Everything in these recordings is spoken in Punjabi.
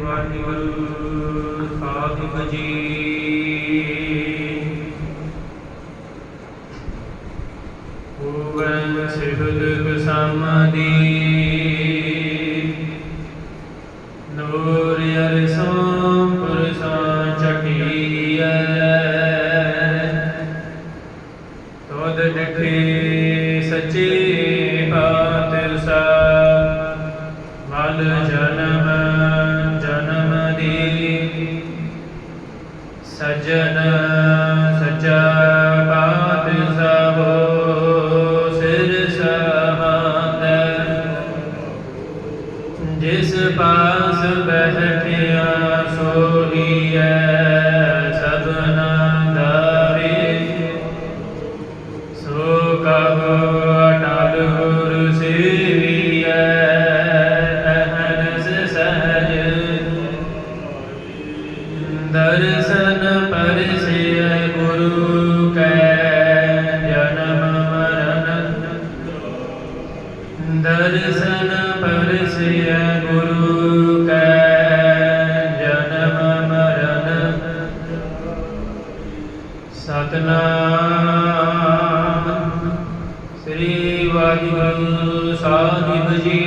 ਵਾਹਿਗੁਰੂ ਸਾਹਿਬ ਜੀ ਹੋਵਨ ਸਿਹਦ ਸਮਾਦੀ ਨੂਰ ਅਰਸੋਂ ਪੁਰਸਾਂ ਚਟੀਐ ਤੋਦ ਡਿਠੇ ਸੱਚੇ ਪਾਤਸ਼ਾਹ ਮਲ ਜਨਮ ਸਜਨ ਸਚਾ ਪਾਤਸ਼ਾਹ ਹੋ ਸਿਰ ਸਹਾੰਦ ਜਿਸ ਪਾਸ ਬਹਿਠਿਆ ਸੋਹੀਐ। ਦਰਸ਼ਨ ਪਰਸਿਐ ਗੁਰੂ ਕੈ ਜਨਮ ਮਰਨ ਸਤਨਾਮ ਸ੍ਰੀ ਵਾਹਿਗੁਰੂ ਸਾਹਿਬ ਜੀ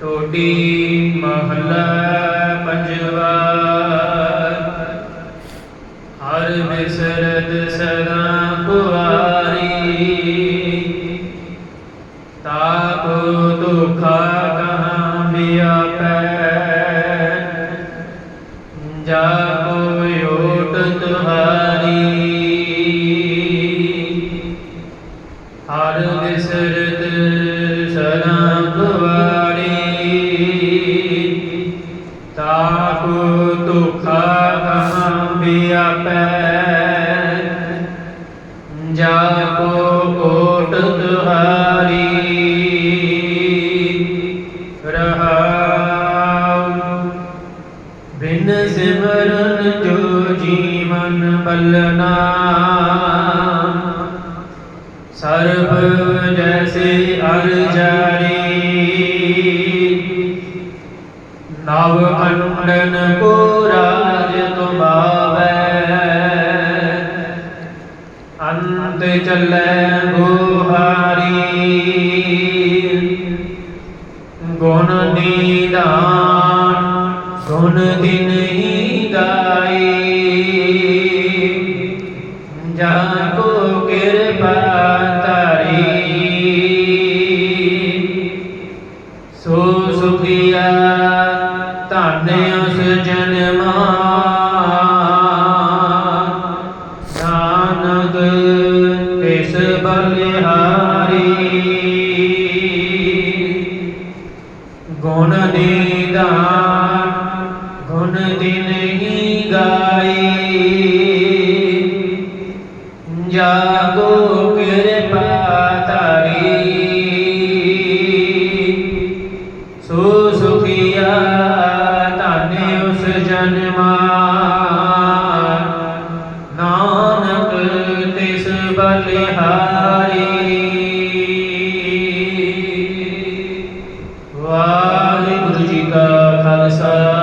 ਟੋਟੀ ਮਹਲਾ ਸਦਾ ਕੁਆਰੀ ਤਾਪ ਦੁਖਾ ਕਹਾਂ ਵਿਆਪੈ ਜਾ ਕੋ ਓਟ ਤੁਹਾਰੀ ਹਰ ਵਿਸਰਤ ਸਦਾ ਕੁਆਰੀ ਤਾਪ ਦੁਖਾ ਕਹਾਂ ਵਿਆਪੈ ਜਾ ਕੋ ਓਟ ਤੁਹਾਰੀ ਰਹਾਉ। ਬਿਨ ਸਿਮਰਨ ਜੋ ਜੀਵਨ ਬਲਨਾ ਸਰਬ ਜੈਸੇ ਅਰ ਜਾਰੀ। ਨਵ ਅੰਡਨ ਕੋ ਰਾਜ चल बुहारी। गुण दीदार सुन दिन ही गाई। जाको तारी। सो सुखिया ताने उस जन्मा। ਬਲਿਹਾਰੀ ਗੁਣ ਨਿਦਾਨ ਬਿਹਾਰੀ। ਵਾਹਿਗੁਰੂ ਜੀ ਕਾ ਖਾਲਸਾ।